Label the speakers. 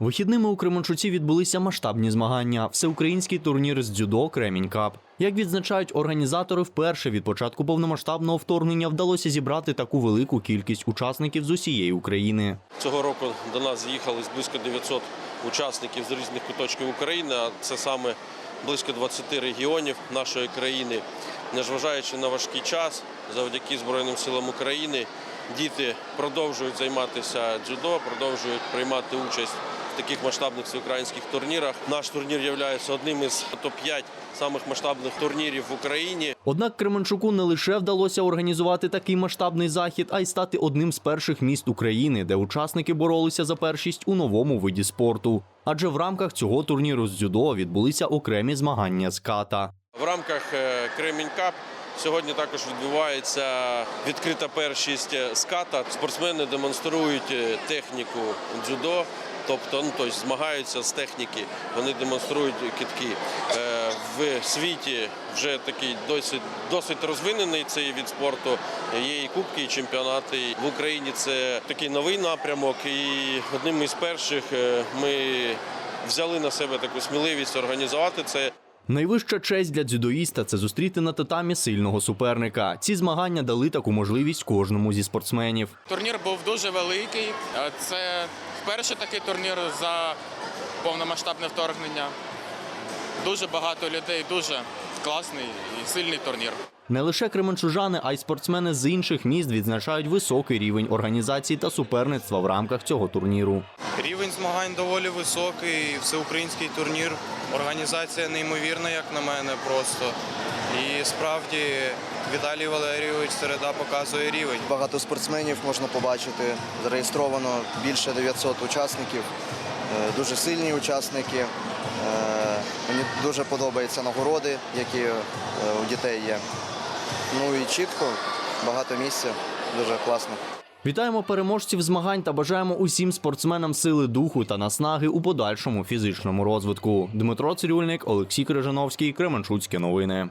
Speaker 1: Вихідними у Кременчуці відбулися масштабні змагання. Всеукраїнський турнір з дзюдо Кремінь Кап. Як відзначають організатори, вперше від початку повномасштабного вторгнення вдалося зібрати таку велику кількість учасників з усієї України.
Speaker 2: Цього року до нас з'їхали близько 900 учасників з різних куточків України, а це саме близько 20 регіонів нашої країни. Незважаючи на важкий час, завдяки Збройним силам України, діти продовжують займатися дзюдо, продовжують приймати участь таких масштабних всеукраїнських турнірах. Наш турнір є одним із топ-5 самих масштабних турнірів в Україні.
Speaker 1: Однак Кременчуку не лише вдалося організувати такий масштабний захід, а й стати одним з перших міст України, де учасники боролися за першість у новому виді спорту. Адже в рамках цього турніру з дзюдо відбулися окремі змагання з ката.
Speaker 2: В рамках е, Кремінь Кап сьогодні також відбувається відкрита першість е, з ката. Спортсмени демонструють е, техніку дзюдо, тобто ну, тобто змагаються з техніки, вони демонструють китки. Е, В світі вже такий досить, досить розвинений цей від спорту. Є і кубки, і чемпіонати. В Україні це такий новий напрямок, і одним із перших е, ми взяли на себе таку сміливість організувати це.
Speaker 1: Найвища честь для дзюдоїста це зустріти на татамі сильного суперника. Ці змагання дали таку можливість кожному зі спортсменів.
Speaker 3: Турнір був дуже великий. Це вперше такий турнір за повномасштабне вторгнення. Дуже багато людей, дуже класний і сильний турнір.
Speaker 1: Не лише кременчужани, а й спортсмени з інших міст відзначають високий рівень організації та суперництва в рамках цього турніру.
Speaker 4: Рівень змагань доволі високий, всеукраїнський турнір. Організація неймовірна, як на мене, просто. І справді Віталій Валерійович Середа показує рівень.
Speaker 5: Багато спортсменів можна побачити. Зареєстровано більше 900 учасників, дуже сильні учасники. Е, Мені дуже подобаються нагороди, які е, у дітей є. Ну і чітко, багато місця, дуже класно.
Speaker 1: Вітаємо переможців змагань та бажаємо усім спортсменам сили духу та наснаги у подальшому фізичному розвитку. Дмитро Цирюльник, Олексій Крижановський, Кременчуцькі новини.